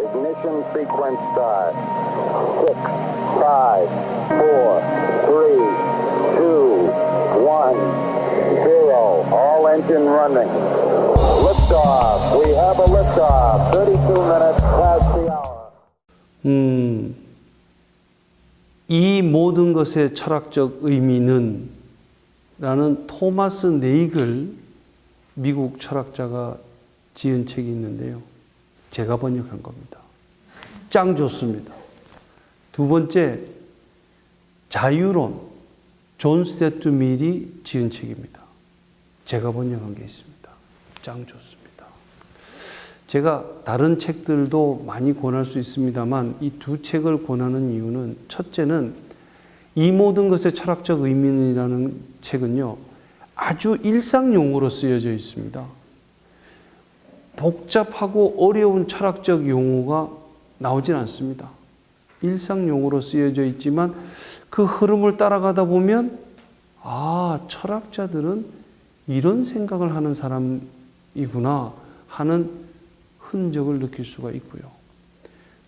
Ignition sequence start. Six, five, four, three, two, one, zero. All engine running. Liftoff. We have a liftoff. 32 minutes past the hour. 음, 이 모든 것의 철학적 의미는 라는 토마스 네이글 미국 철학자가 지은 책이 있는데요. 제가 번역한 겁니다. 짱 좋습니다. 두 번째, 자유론 존 스테트 밀이 지은 책입니다. 제가 번역한 게 있습니다. 짱 좋습니다. 제가 다른 책들도 많이 권할 수 있습니다만 이 두 책을 권하는 이유는 첫째는 이 모든 것의 철학적 의미이라는 책은요 아주 일상 용어로 쓰여져 있습니다. 복잡하고 어려운 철학적 용어가 나오진 않습니다. 일상 용어로 쓰여져 있지만 그 흐름을 따라가다 보면 아 철학자들은 이런 생각을 하는 사람이구나 하는 흔적을 느낄 수가 있고요.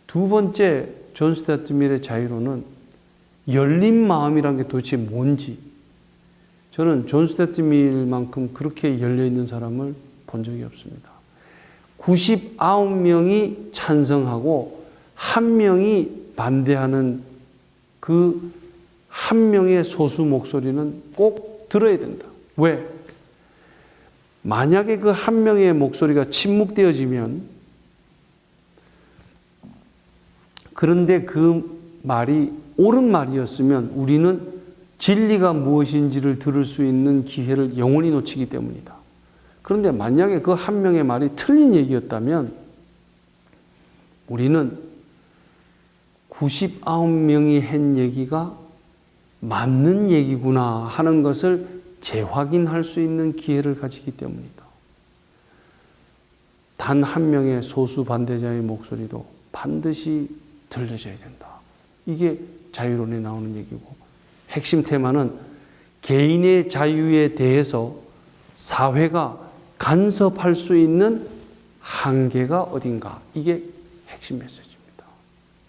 두 번째 존 스타트 밀의 자유로는 열린 마음이란 게 도대체 뭔지 저는 존 스타트 밀만큼 그렇게 열려 있는 사람을 본 적이 없습니다. 99명이 찬성하고 한 명이 반대하는 그 한 명의 소수 목소리는 꼭 들어야 된다. 왜? 만약에 그 한 명의 목소리가 침묵되어지면 그런데 그 말이 옳은 말이었으면 우리는 진리가 무엇인지를 들을 수 있는 기회를 영원히 놓치기 때문이다. 그런데 만약에 그 한 명의 말이 틀린 얘기였다면 우리는 99명이 한 얘기가 맞는 얘기구나 하는 것을 재확인할 수 있는 기회를 가지기 때문이다. 단 한 명의 소수 반대자의 목소리도 반드시 들려져야 된다. 이게 자유론에 나오는 얘기고 핵심 테마는 개인의 자유에 대해서 사회가 간섭할 수 있는 한계가 어딘가 이게 핵심 메시지입니다.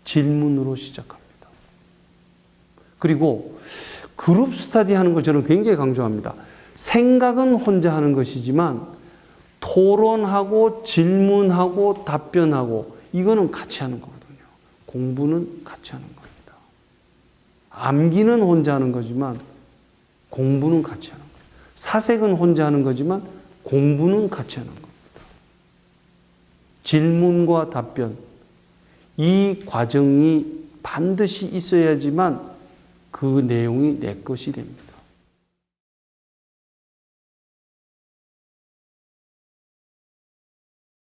질문으로 시작합니다. 그리고 그룹 스타디 하는 걸 저는 굉장히 강조합니다. 생각은 혼자 하는 것이지만 토론하고 질문하고 답변하고 이거는 같이 하는 거거든요. 공부는 같이 하는 겁니다. 암기는 혼자 하는 거지만 공부는 같이 하는 거예요. 사색은 혼자 하는 거지만 공부는 같이 하는 겁니다. 질문과 답변 이 과정이 반드시 있어야지만 그 내용이 내 것이 됩니다.